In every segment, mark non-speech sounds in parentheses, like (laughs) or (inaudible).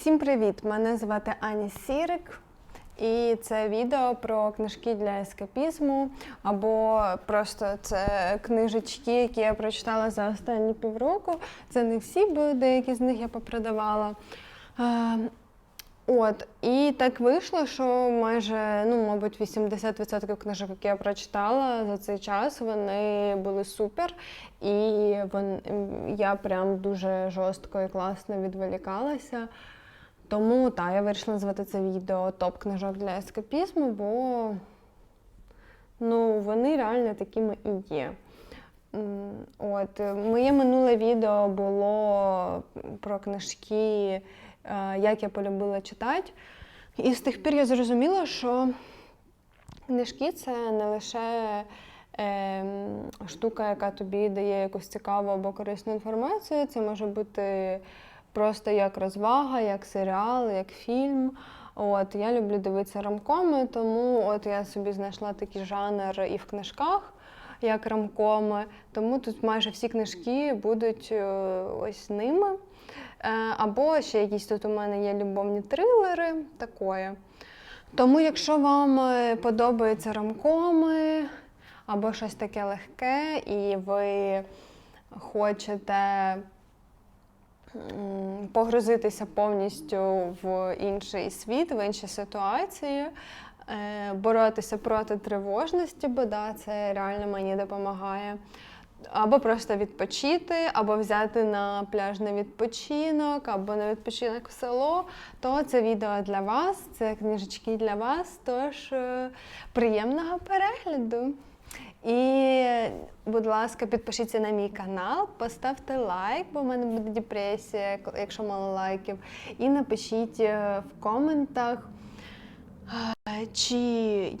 Всім привіт! Мене звати Аня Сірик, і це відео про книжки для ескапізму, або просто це книжечки, які я прочитала за останні півроку. Це не всі, бо деякі з них я попродавала. От, і так вийшло, що майже, ну, мабуть, 80% книжок, які я прочитала за цей час, вони були супер. І вон, я прям дуже жорстко і класно відволікалася. Тому так, я вирішила назвати це відео топ книжок для ескапізму, бо ну, вони реально такими і є. От, моє минуле відео було про книжки, е, як я полюбила читати. І з тих пір я зрозуміла, що книжки це не лише ем, штука, яка тобі дає якусь цікаву або корисну інформацію. Це може бути просто як розвага, як серіал, як фільм. От, я люблю дивитися рамкоми, тому от я собі знайшла такий жанр і в книжках, як рамкоми. Тому тут майже всі книжки будуть е, ось ними. Е, Або ще якісь тут у мене є любовні трилери, такої. Тому, якщо вам е, подобаються рамкоми або щось таке легке, і ви хочете погрузитися повністю в інший світ, в інші ситуації, е, боротися проти тривожності, бо да, це реально мені допомагає. Або просто відпочити, або взяти на пляж на відпочинок, або на відпочинок в село, то це відео для вас, це книжечки для вас. Тож е, приємного перегляду. І, будь ласка, підпишіться на мій канал, поставте лайк, бо в мене буде депресія, якщо мало лайків. І напишіть е, в коментах. Чи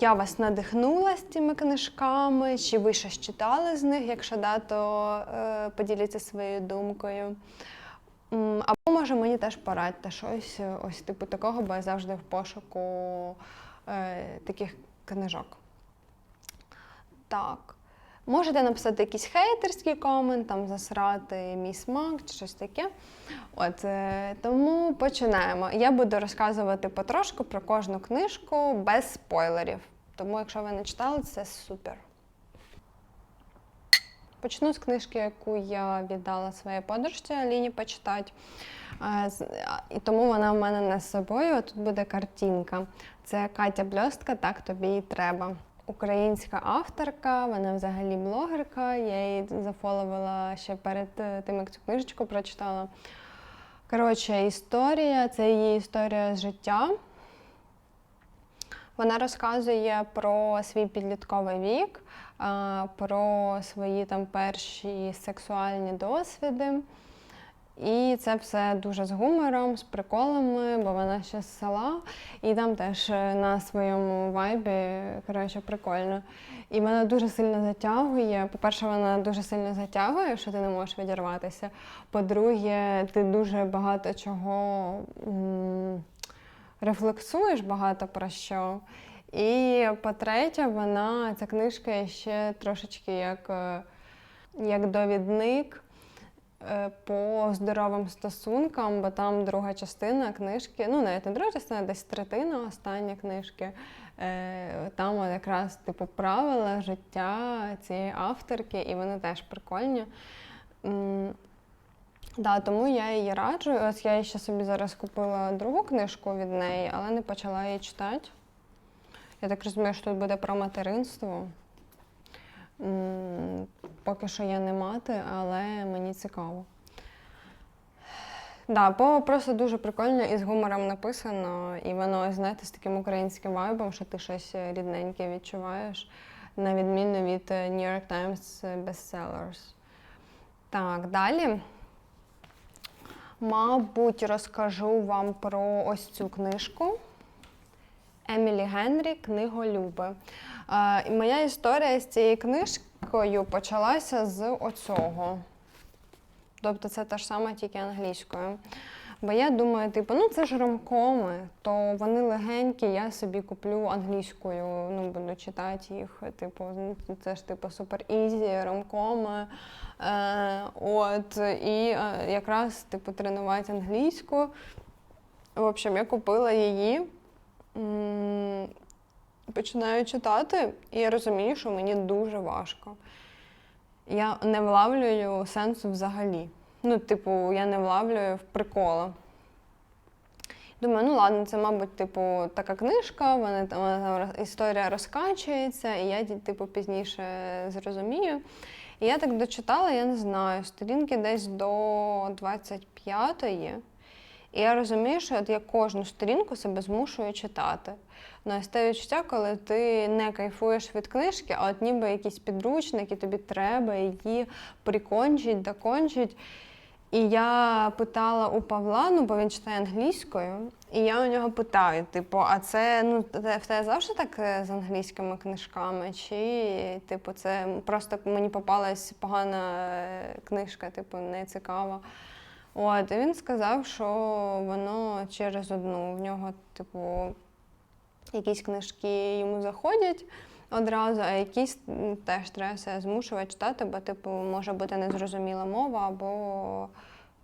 я вас надихнула з цими книжками, чи ви щось читали з них? Якщо да, то е, поділіться своєю думкою. Або може мені теж порадьте щось е, ось типу такого, бо я завжди в пошуку таких книжок. Так. Можете написати якийсь хейтерський комент, там засрати мій смак чи щось таке. От, е, тому починаємо. Я буду розказувати потрошку про кожну книжку без спойлерів. Тому, якщо ви не читали, це супер. Почну з книжки, яку я віддала своїй подружці Аліні почитати. Е, І тому вона в мене не з собою. Тут буде картинка. Це Катя Бльостка, так тобі і треба. Українська авторка, вона взагалі блогерка. Я її зафоловила ще перед е, тим, як цю книжечку прочитала. Коротше, історія це її історія з життя. Вона розказує про свій підлітковий вік, про свої там перші сексуальні досвіди. І це все дуже з гумором, з приколами, бо вона ще з села, і там теж е, на своєму вайбі, коротше, прикольно. І вона дуже сильно затягує. По-перше, вона дуже сильно затягує, що ти не можеш відірватися. По-друге, ти дуже багато чого рефлексуєш багато про що. І по-третє, вона ця книжка ще трошечки як, е, як довідник по здоровим стосункам, бо там друга частина книжки, ну навіть не друга частина, десь третина остання книжки. Е, Там якраз типу правила життя цієї авторки, і вони теж прикольні. Да, тому я її раджу. Ось я ще собі зараз купила другу книжку від неї, але не почала її читати. Я так розумію, що тут буде про материнство. Поки що я не мати, але мені цікаво. Да, бо просто дуже прикольно і з гумором написано, і воно, знаєте, з таким українським вайбом, що ти щось рідненьке відчуваєш, на відміну від е, New York Times Bestsellers. Так, далі. Мабуть, розкажу вам про ось цю книжку. Емілі Генрі Книголюби. Е, моя історія з цією книжкою почалася з оцього. Тобто це та ж сама, тільки англійською. Бо я думаю, типу, ну це ж ромкоми, то вони легенькі, я собі куплю англійською, ну буду читати їх. Типу, ну, це ж типу супер ізі, ромкоми. Е, от, і е, якраз типу тренувати англійську. В общем, я купила її, починаю читати, і я розумію, що мені дуже важко. Я не влавлюю сенсу взагалі. Ну, типу, я не влавлюю в прикола. Думаю, ну ладно, це, мабуть, типу, така книжка, вона вона там історія розкачується, і я типу, пізніше зрозумію. І я так дочитала, я не знаю, сторінки десь до 25-ї. І я розумію, що я кожну сторінку себе змушую читати. Ну, ось те відчуття, коли ти не кайфуєш від книжки, а от ніби підручник, і тобі треба її прикончить, докончить. І я питала у Павла, ну бо він читає англійською, і я у нього питаю: типу, а це ну в тебе завжди так е, з англійськими книжками? Чи типу, це просто мені попалась погана е, книжка, типу, не цікава. От, і він сказав, що воно через одну. В нього, типу, якісь книжки йому заходять одразу, а якісь теж треба себе змушувати читати, бо, типу, може бути незрозуміла мова, або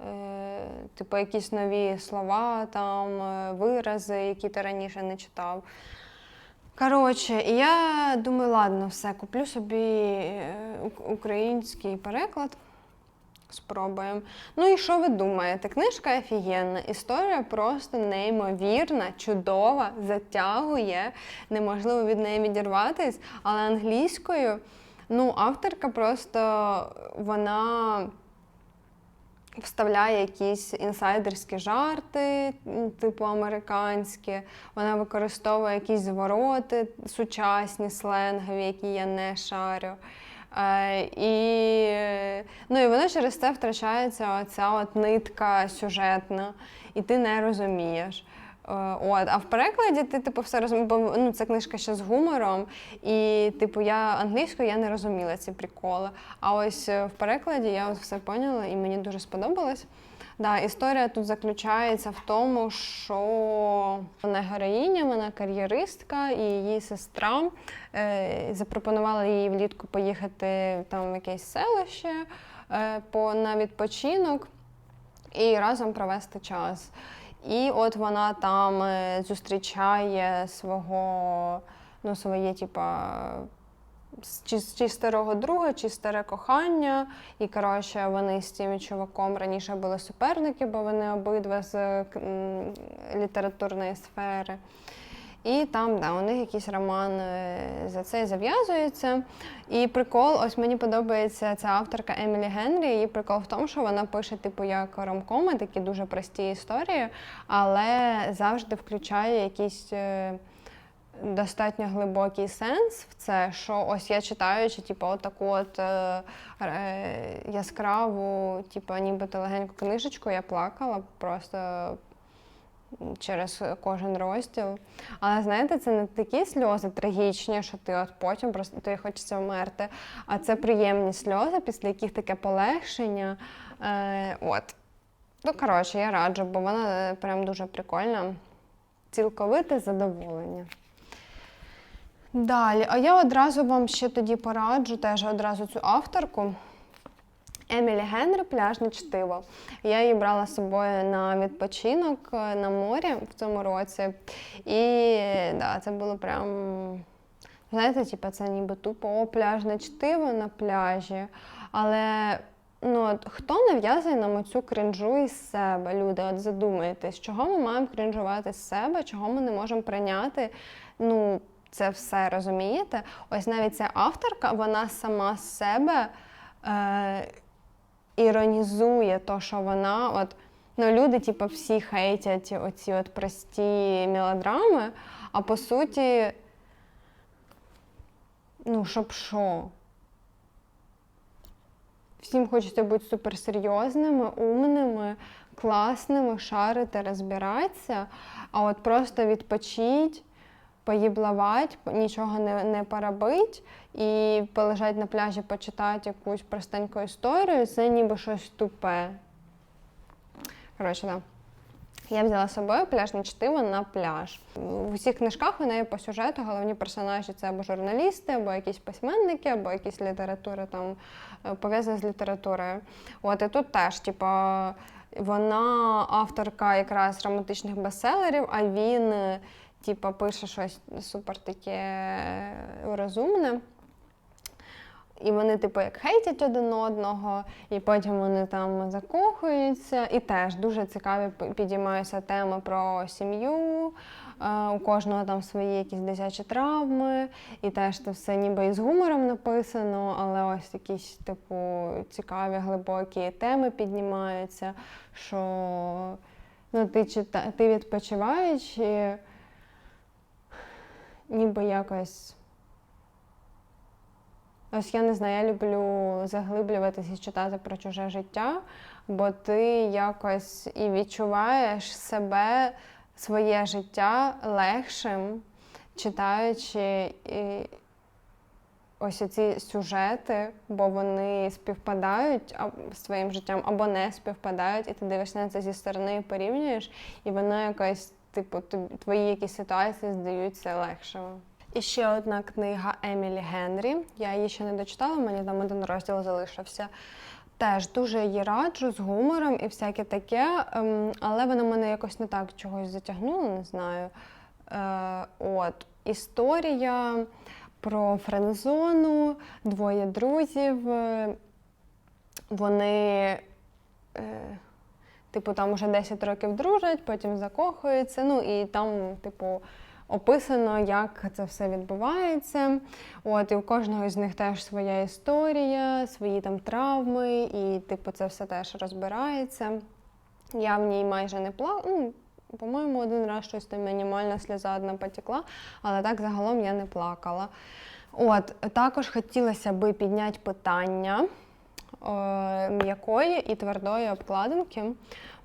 е, типу, якісь нові слова, там, е, вирази, які ти раніше не читав. Коротше, я думаю, ладно, все, куплю собі е, український переклад. Спробуємо. Ну і що ви думаєте? Книжка офігенна, історія просто неймовірна, чудова, затягує, неможливо від неї відірватись, але англійською, ну, авторка просто вона вставляє якісь інсайдерські жарти, типу американські. Вона використовує якісь звороти, сучасні сленгові, які я не шарю. Е, і, ну, і воно через це втрачається оця от нитка сюжетна, і ти не розумієш. Е, От, а в перекладі ти типу все розумієш, ну, це книжка ще з гумором, і типу я англійською я не розуміла ці приколи. А ось е, в перекладі я от все поняла і мені дуже сподобалось. Да, історія тут заключається в тому, що вона героїня, вона кар'єристка, і її сестра е, запропонувала їй влітку поїхати там в якесь селище е, по, на відпочинок і разом провести час. І от вона там е, зустрічає свого, ну, своє, типа, чи, чи старого друга, чи старе кохання. І коротше, вони з цим чуваком раніше були суперники, бо вони обидва з е, літературної сфери. І там да, у них якийсь роман е, за це зав'язується. І прикол, ось мені подобається ця авторка Емілі Генрі. Її прикол в тому, що вона пише, типу, як ромкоми, такі дуже прості історії, але завжди включає якісь. Достатньо глибокий сенс в це, що ось я читаючи, типу, отаку от е, е, яскраву, типу, нібито легеньку книжечку, я плакала просто через кожен розділ. Але знаєте, це не такі сльози трагічні, що ти от потім просто тобі хочеться вмерти. А це приємні сльози, після яких таке полегшення. Е, от. Ну, коротше, я раджу, бо вона е, прям дуже прикольна. Цілковите задоволення. Далі, а я одразу вам ще тоді пораджу теж одразу цю авторку. Емілі Генри пляжне чтиво. Я її брала з собою на відпочинок е, на морі в цьому році. І да, це було прям. Знаєте, типу, це ніби тупо о, пляжне чтиво на пляжі. Але ну, от, хто нав'язує нам оцю кринжу із себе, люди? От задумайтесь, чого ми маємо кринжувати з себе, чого ми не можемо прийняти. Ну, це все розумієте? Ось навіть ця авторка, вона сама з себе. Е, іронізує то, що вона от. Ну, люди, типу, всі хейтять оці от прості мелодрами, а по суті, ну, щоб що? Всім хочеться бути суперсерйозними, умними, класними, шарити, розбиратися, а от просто відпочить, поїблавать, нічого не, не поробить і полежать на пляжі, почитати якусь простеньку історію, це ніби щось тупе. Коротше, да. Я взяла з собою пляжне чтиво на пляж. В усіх книжках у неї по сюжету головні персонажі це або журналісти, або якісь письменники, або якісь літератури там е, пов'язані з літературою. От і тут теж, типу, Вона авторка якраз романтичних бестселерів, а він, е, типа, пише щось супер таке розумне. І вони, типу, як хейтять один одного, і потім вони там закохуються. І теж дуже цікаві підіймаються теми про сім'ю. Е, У кожного там свої якісь дитячі травми, і теж це все ніби і з гумором написано, але ось якісь, типу, цікаві, глибокі теми піднімаються, що ну, ти, чита... ти відпочиваючи, ніби якось. Ось я не знаю, я люблю заглиблюватися і читати про чуже життя, бо ти якось і відчуваєш себе, своє життя легшим, читаючи і ось ці сюжети, бо вони співпадають з твоїм життям або не співпадають, і ти дивишся на це зі сторони і порівнюєш, і воно якось, типу, твої якісь ситуації здаються легшими. І ще одна книга Емілі Генрі. Я її ще не дочитала, мені там один розділ залишився. Теж дуже її раджу з гумором і всяке таке, ем, але вона мене якось не так чогось затягнула, не знаю. Е, от. Історія про френдзону, двоє друзів. е, Вони, е, типу, там уже 10 років дружать, потім закохуються. Ну і там, типу, описано, як це все відбувається. От, і у кожного з них теж своя історія, свої там травми, і типу це все теж розбирається. Я в ній майже не плакала. Ну, по-моєму, один раз щось там мінімальна сльоза одна потекла, але так загалом я не плакала. От, також хотілося би підняти питання м'якої і твердої обкладинки.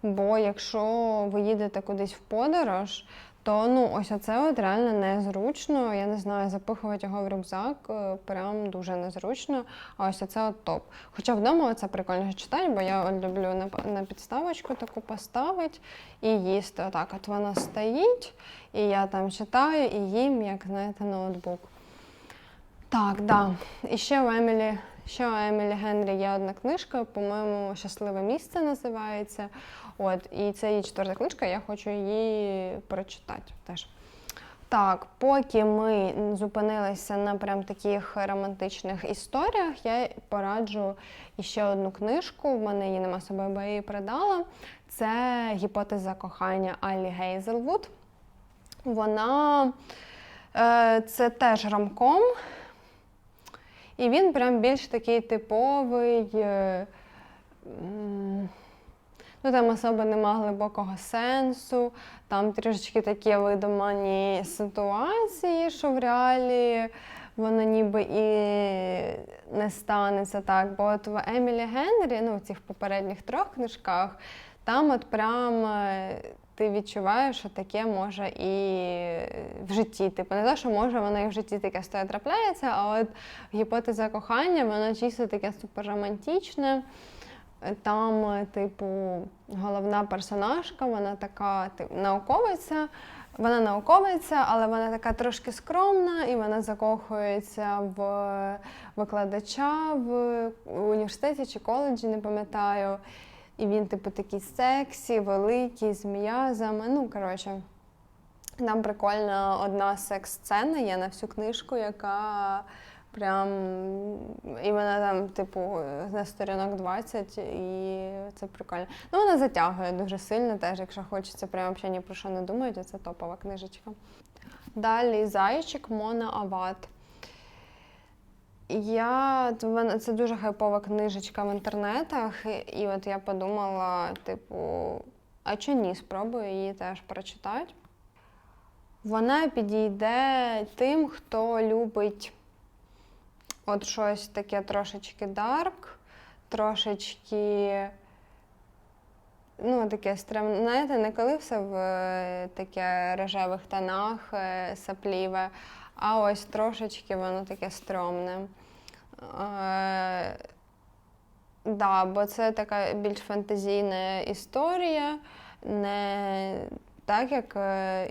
Бо якщо ви їдете кудись в подорож, то ну ось оце от реально незручно. Я не знаю, запихувати його в рюкзак е, прям дуже незручно. А ось оце от топ. Хоча вдома це прикольно читати, бо я от люблю на, на підставочку таку поставити і їсти. Отак от вона стоїть, і я там читаю і їм, як знаєте, ноутбук. Так, да. І ще у Емілі, ще у Емілі Генрі є одна книжка, по-моєму, Щасливе місце називається. От, і це її четверта книжка, я хочу її прочитати теж. Так, поки ми зупинилися на прям таких романтичних історіях, я пораджу іще одну книжку. В мене її нема з собою, бо я її придала. Це гіпотеза кохання Алі Гейзелвуд. Вона е, це теж рамком. І він прям більш такий типовий. е, Ну, там особо нема глибокого сенсу, там трішечки такі видумані ситуації, що в реалі воно ніби і не станеться так. Бо от в Емілі Генрі, ну в цих попередніх трьох книжках, там от прям е, ти відчуваєш, що таке може і в житті. Типу, не те, що може воно і в житті таке стоє трапляється, а от гіпотеза кохання, воно чисто таке суперромантичне. Там, е, типу, головна персонажка, вона така типу, науковиця. Вона науковиця, але вона така трошки скромна, і вона закохується в викладача в університеті чи коледжі, не пам'ятаю. І він, типу, такий сексі, великий, з м'язами. Ну, коротше, там прикольна одна секс-сцена є на всю книжку, яка прям. І вона там, типу, на сторінок 20, і це прикольно. Ну, вона затягує дуже сильно, теж, якщо хочеться прям взагалі ні про що не думати, це топова книжечка. Далі зайчик Мона Ават. Я це дуже хайпова книжечка в інтернетах, і, от я подумала, типу, а чи ні, спробую її теж прочитати. Вона підійде тим, хто любить от щось таке трошечки дарк, трошечки. Ну, таке стрімне. Знаєте, не коли все в е, таке рожевих тонах, е, сапліве, а ось трошечки воно таке стрьомне. Е, да, бо це така більш фантазійна історія, не так, як е,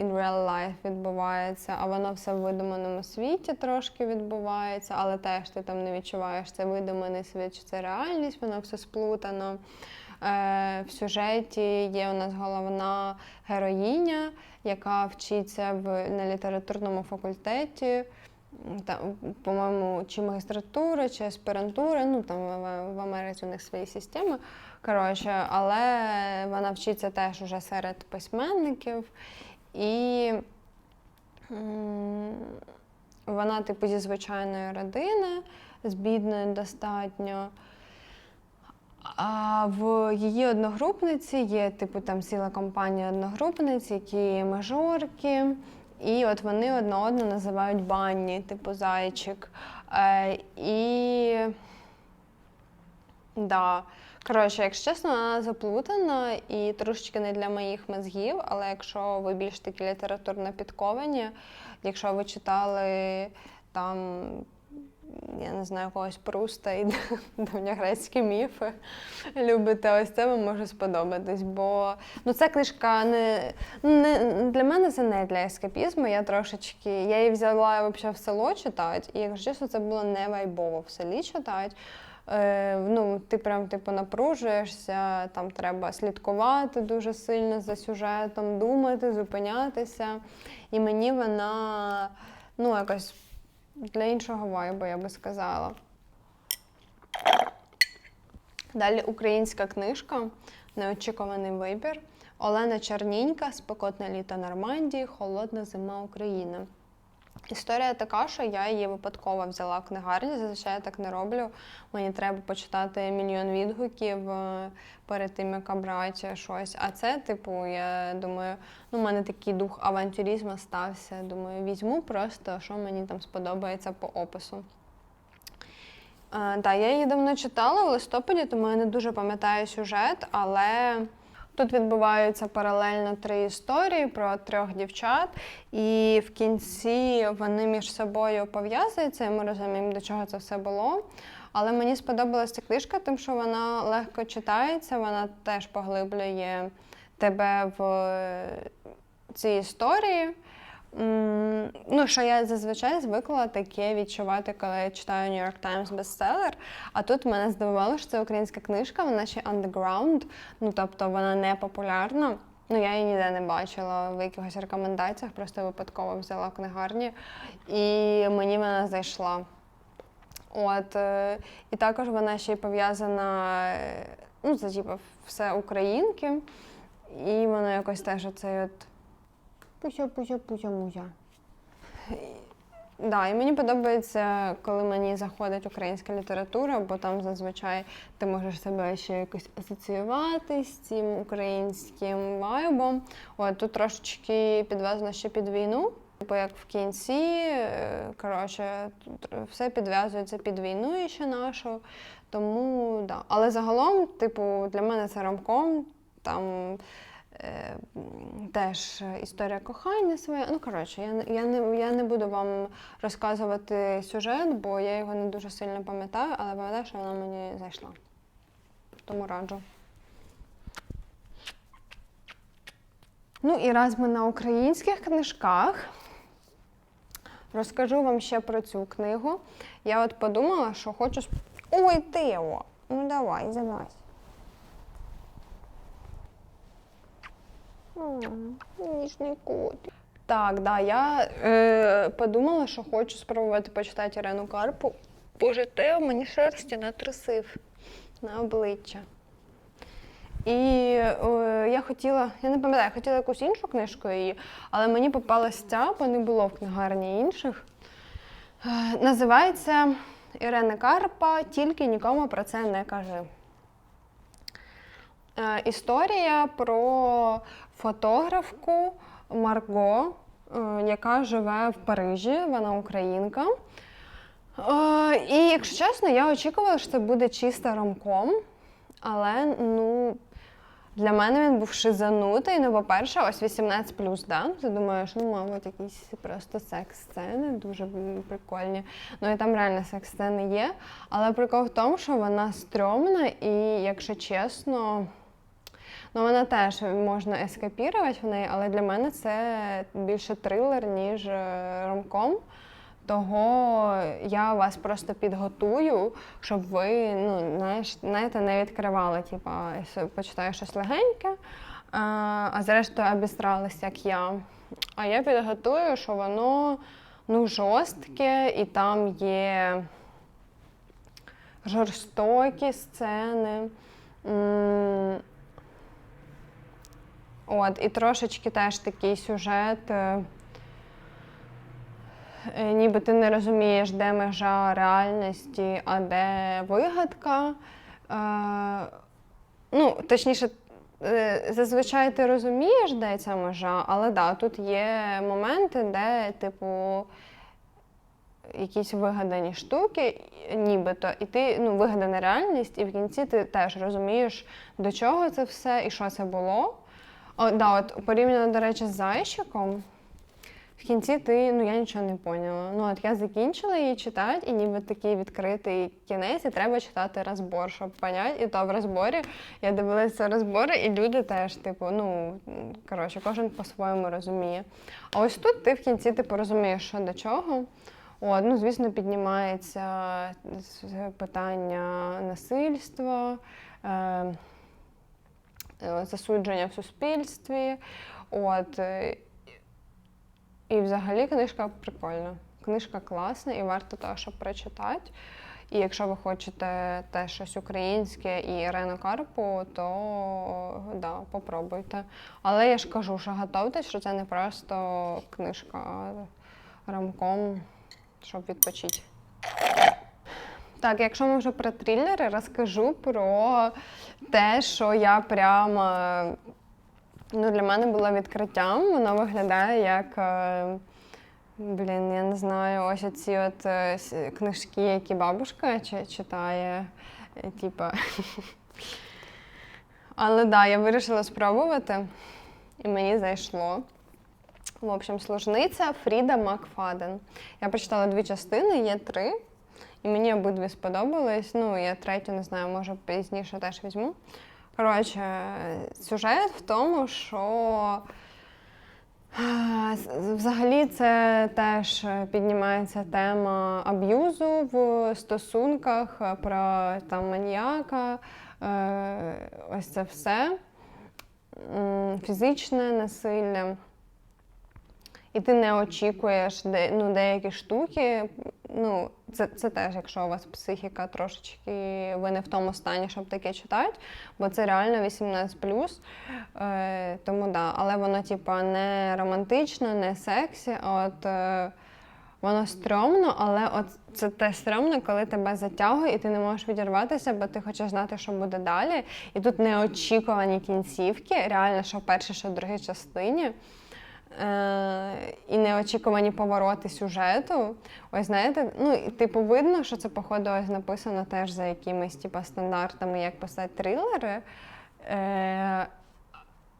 in real life відбувається, а воно все в видуманому світі трошки відбувається, але теж ти там не відчуваєш це видуманий світ, чи це реальність, воно все сплутано. Е, В сюжеті є у нас головна героїня, яка вчиться в, на літературному факультеті. Там, по-моєму, чи магістратура, чи аспірантура, ну там в, Америці у них свої системи. Коротше, але вона вчиться теж уже серед письменників. І вона, типу, зі звичайної родини, з бідної достатньо. А в її одногрупниці є, типу, там ціла компанія одногрупниць, які мажорки. І от вони одна одну називають банні, типу зайчик. Е, і да. Коротше, якщо чесно, вона заплутана і трошечки не для моїх мозгів, але якщо ви більш такі літературно підковані, якщо ви читали там, я не знаю, когось Пруста і (laughs) давньогрецькі міфи, любите ось це, вам може сподобатись. Бо ну, ця книжка не, не для мене це не для ескапізму. Я трошечки, я її взяла взагалі в село читати, і якщо чесно, це було не вайбово в селі читати. Е, ну, ти прям типу напружуєшся, там треба слідкувати дуже сильно за сюжетом, думати, зупинятися. І мені вона ну, якось для іншого вайбу, я би сказала. Далі українська книжка Неочікуваний вибір. Олена Чернінька, Спекотне літо Нормандії, Холодна зима України. Історія така, що я її випадково взяла в книгарні. Зазвичай я так не роблю. Мені треба почитати мільйон відгуків е, перед тим, як обрати щось. А це, типу, я думаю, ну, у мене такий дух авантюризму стався. Думаю, візьму просто, що мені там сподобається по опису. Так, да, я її давно читала у листопаді, тому я не дуже пам'ятаю сюжет, але. Тут відбуваються паралельно три історії про трьох дівчат, і в кінці вони між собою пов'язуються, і ми розуміємо, до чого це все було. Але мені сподобалася ця книжка, тим, що вона легко читається, вона теж поглиблює тебе в цій історії. Ну, що я зазвичай звикла таке відчувати, коли я читаю New York Times бестселер. А тут мене здивувало, що це українська книжка, вона ще underground, ну тобто вона не популярна. Ну, я її ніде не бачила в якихось рекомендаціях, просто випадково взяла в книгарні, і мені вона зайшла. От, е, І також вона ще й пов'язана, е, ну, це типу, все українки, і воно якось теж оцей от. Пуся, пуся, пуся, музя. Да, і мені подобається, коли мені заходить українська література, бо там зазвичай ти можеш себе ще якось асоціювати з цим українським вайбом. От тут трошечки підвезено ще під війну. Бо як в кінці, е, коротше, все підв'язується під війну і ще нашу. Тому да. Але загалом, типу, для мене це рамком. Там Теж історія кохання своя. Ну, коротше, я я, не я не буду вам розказувати сюжет, бо я його не дуже сильно пам'ятаю, але пам'ятаю, що вона мені зайшла. Тому раджу. Ну і раз ми на українських книжках, розкажу вам ще про цю книгу. Я от подумала, що хочу. Ой, Тео! Ну давай, залазь. Ніжний котик. Так, да, я е, подумала, що хочу спробувати почитати Ірену Карпу. Боже, Тео мені шерсті натрусив на обличчя. І е, я хотіла, я не пам'ятаю, я хотіла якусь іншу книжку її, але мені попалась ця, бо не було в книгарні інших. Е, називається Ірена Карпа, тільки нікому про це не кажи. Е, історія про фотографку Марго, е, яка живе в Парижі, вона українка. Е, і, якщо чесно, я очікувала, що це буде чисто ромком, але ну, для мене він був шизанутий. Ну, по-перше, ось 18 плюс, да? Ти думаєш, ну, мабуть, якісь просто секс-сцени, дуже прикольні. Ну і там реально секс-сцени є. Але прикол в тому, що вона стрьомна, і, якщо чесно. Ну, вона теж можна ескапірувати в неї, але для мене це більше трилер, ніж е, ромком. Того я вас просто підготую, щоб ви ну, знаєш, знаєте, не відкривали, типа, почитаю щось легеньке, а, а зрештою обістрались, як я. А я підготую, що воно ну, жорстке і там є жорстокі сцени. От, І трошечки теж такий сюжет, е, е, ніби ти не розумієш, де межа реальності, а де вигадка. Е, ну, Точніше, зазвичай ти розумієш, де ця межа, але да, тут є моменти, де, типу, якісь вигадані штуки, нібито, і ти ну, вигадана реальність, і в кінці ти теж розумієш, до чого це все і що це було. О, да, от порівняно, до речі, з зайчиком. В кінці ти, ну я нічого не поняла. Ну, от я закінчила її читати, і ніби такий відкритий кінець, і треба читати розбор, щоб поняти. І то в розборі я дивилася розбори, і люди теж, типу, ну коротше, кожен по-своєму розуміє. А ось тут ти в кінці типу, розумієш, що до чого. От, ну, звісно, піднімається питання насильства. Е, засудження в суспільстві. От. Е, і взагалі книжка прикольна. Книжка класна і варто того, щоб прочитати. І якщо ви хочете те щось українське і Ірину Карпу, то да, попробуйте. Але я ж кажу, що готуйтесь, що це не просто книжка рамком, щоб відпочити. Так, якщо ми вже про трилери, розкажу про те, що я прямо ну, для мене було відкриттям. Воно виглядає як. Е, блін, я не знаю, ось ці от е, книжки, які бабушка читає. Е, типа. Але да, я вирішила спробувати, і мені зайшло. В общем, служниця Фріда Макфаден. Я прочитала дві частини, є три. І мені обидві сподобались. Ну, я третю не знаю, може пізніше теж візьму. Коротше, сюжет в тому, що взагалі це теж піднімається тема аб'юзу в стосунках про там маніяка, е, ось це все, фізичне насилля. І ти не очікуєш ну, деякі штуки, ну, це це теж, якщо у вас психіка трошечки, ви не в тому стані, щоб таке читати, бо це реально 18 Е, Тому да, але воно, типа, не романтично, не сексі. От е, воно стрьомно, але от це те стрьомно, коли тебе затягує, і ти не можеш відірватися, бо ти хочеш знати, що буде далі. І тут неочікувані кінцівки, реально, що в першій, що в другій частині. Е, і неочікувані повороти сюжету. Ось знаєте, ну типу видно, що це, походу, ось написано теж за якимись типу, стандартами, як писати трилери. Е,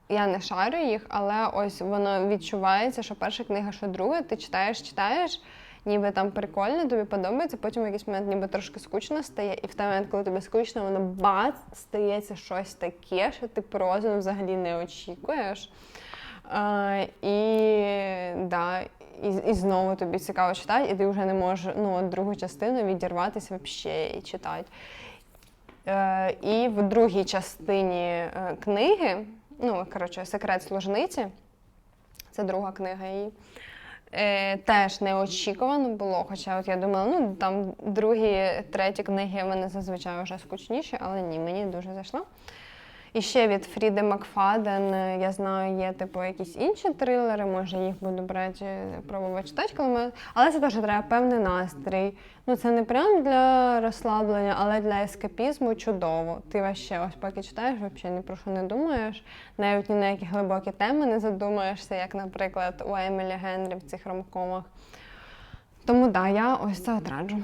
я не шарю їх, але ось воно відчувається, що перша книга, що друга, ти читаєш, читаєш, ніби там прикольно, тобі подобається, потім в якийсь момент ніби трошки скучно стає, і в той момент, коли тобі скучно, воно бац, стається щось таке, що ти прозу взагалі не очікуєш. А, І да, і, і знову тобі цікаво читати, і ти вже не можеш ну, другу частину відірватися взагалі і читати. Е, І в другій частині е, книги, ну, коротше, секрет служниці, це друга книга її. Е, Теж неочікувано було, хоча от я думала, ну там другі, треті книги вони зазвичай вже скучніші, але ні, мені дуже зайшло. І ще від Фріди Макфаден, е, я знаю, є типу якісь інші трилери, може їх буду брати, пробувати читати, коли ми. Але це теж треба певний настрій. Ну це не прям для розслаблення, але для ескапізму чудово. Ти ваще ось поки читаєш, взагалі ні про що не думаєш, навіть ні на які глибокі теми не задумаєшся, як, наприклад, у Емілі Генрі в цих ромкомах. Тому да, я ось це отраджу.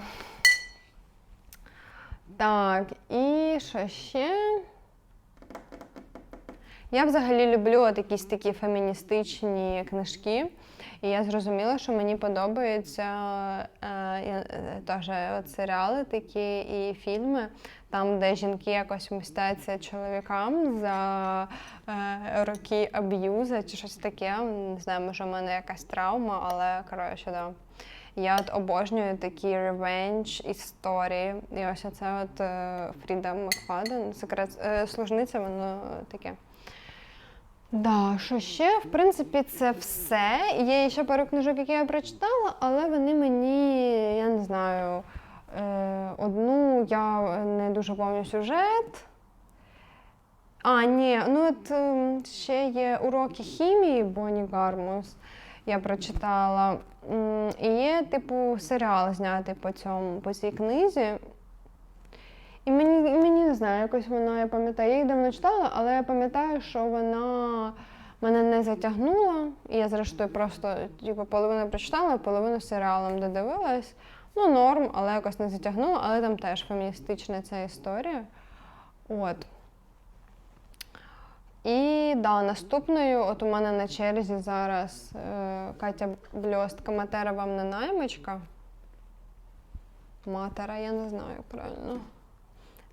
Так, і що ще? Я взагалі люблю от якісь такі феміністичні книжки. І я зрозуміла, що мені подобаються е, е, теж от серіали такі і фільми, там, де жінки якось мстяться чоловікам за е, роки аб'юза чи щось таке. Не знаю, може в мене якась травма, але коротше, да. Я от обожнюю такі ревенж історії. І ось це от Фріда Макфаден, секрет служниця, воно таке. Да, що ще? В принципі, це все. Є ще пару книжок, які я прочитала, але вони мені, я не знаю, е, одну я не дуже пам'ятаю сюжет. А, ні, ну от ем, ще є уроки хімії Бонні Гармус. Я прочитала. І є, типу, серіал знятий по цьому, по цій книзі. І мені, мені не знаю, якось вона, я пам'ятаю, я її давно читала, але я пам'ятаю, що вона мене не затягнула. І я, зрештою, просто типу, половину прочитала, половину серіалом додивилась. Ну, норм, але якось не затягнула, але там теж феміністична ця історія. От. І да, наступною, от у мене на черзі зараз е, Катя Бльостка Матера вам не наймичка. Матера, я не знаю правильно.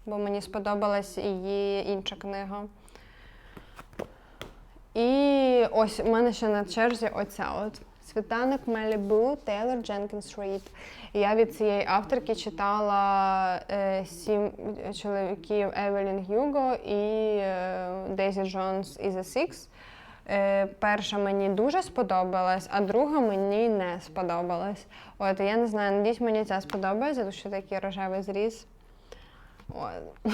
Бо мені сподобалась її інша книга. І ось у мене ще на черзі оця от Світанок Малібу Тейлор Дженкінс Рід. Я від цієї авторки читала е, сім чоловіків Евелін Гюго і е, Дейзі Джонс і The Six. Е, перша мені дуже сподобалась, а друга мені не сподобалась. От я не знаю, надіюсь, мені ця сподобається, тому що такий рожевий зріз. (laughs)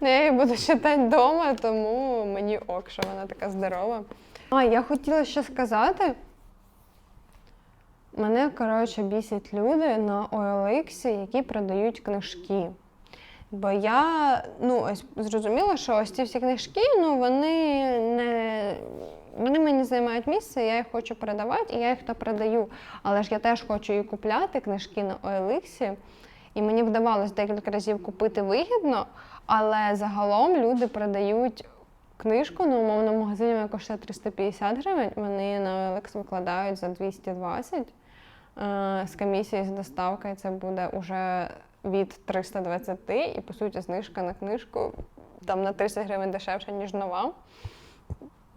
Ну, я її буду читати вдома, тому мені ок, що вона така здорова. А, я хотіла ще сказати. Мене, коротше, бісять люди на OLX, які продають книжки. Бо я ну, ось зрозуміла, що ось ці всі книжки, ну, вони не. Вони мені займають місце, я їх хочу продавати, і я їх то продаю. Але ж я теж хочу і купляти книжки на OLX. І мені вдавалося декілька разів купити вигідно, але загалом люди продають книжку, ну, умовно, в магазині вона коштує 350 гривень, вони на OLX викладають за 220. Е, З комісією з доставкою це буде вже від 320, і по суті знижка на книжку там на 30 гривень дешевше, ніж нова.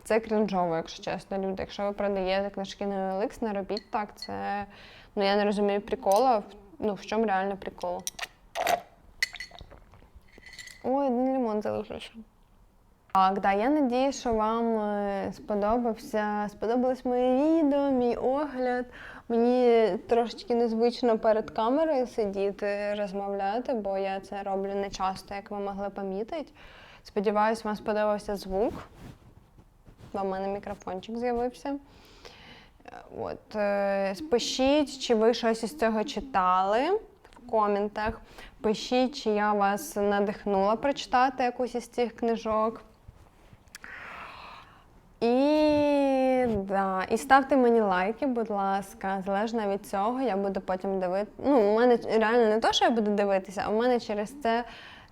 Це крінжово, якщо чесно, люди. Якщо ви продаєте книжки на OLX, не робіть так. Це ну я не розумію прикола. Ну, в чому реально прикол? Ой, один лимон залишився. Так, да, я надію, що вам е, сподобався, сподобалось моє відео, мій огляд. Мені трошечки незвично перед камерою сидіти, розмовляти, бо я це роблю не часто, як ви могли помітити. Сподіваюсь, вам сподобався звук. Бо в мене мікрофончик з'явився. От, е, пишіть, чи ви щось із цього читали в коментах. Пишіть, чи я вас надихнула прочитати якусь із цих книжок. І, да, і ставте мені лайки, будь ласка. Залежно від цього, я буду потім дивитися. Ну, у мене реально не то, що я буду дивитися, а у мене через це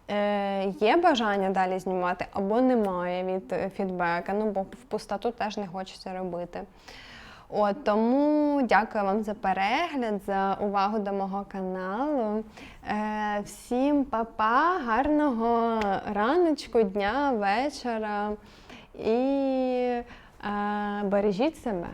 е, є бажання далі знімати або немає від фідбека. Ну, бо в пустоту теж не хочеться робити. От, тому дякую вам за перегляд, за увагу до мого каналу. Е, всім па-па, гарного раночку, дня, вечора і е, бережіть себе.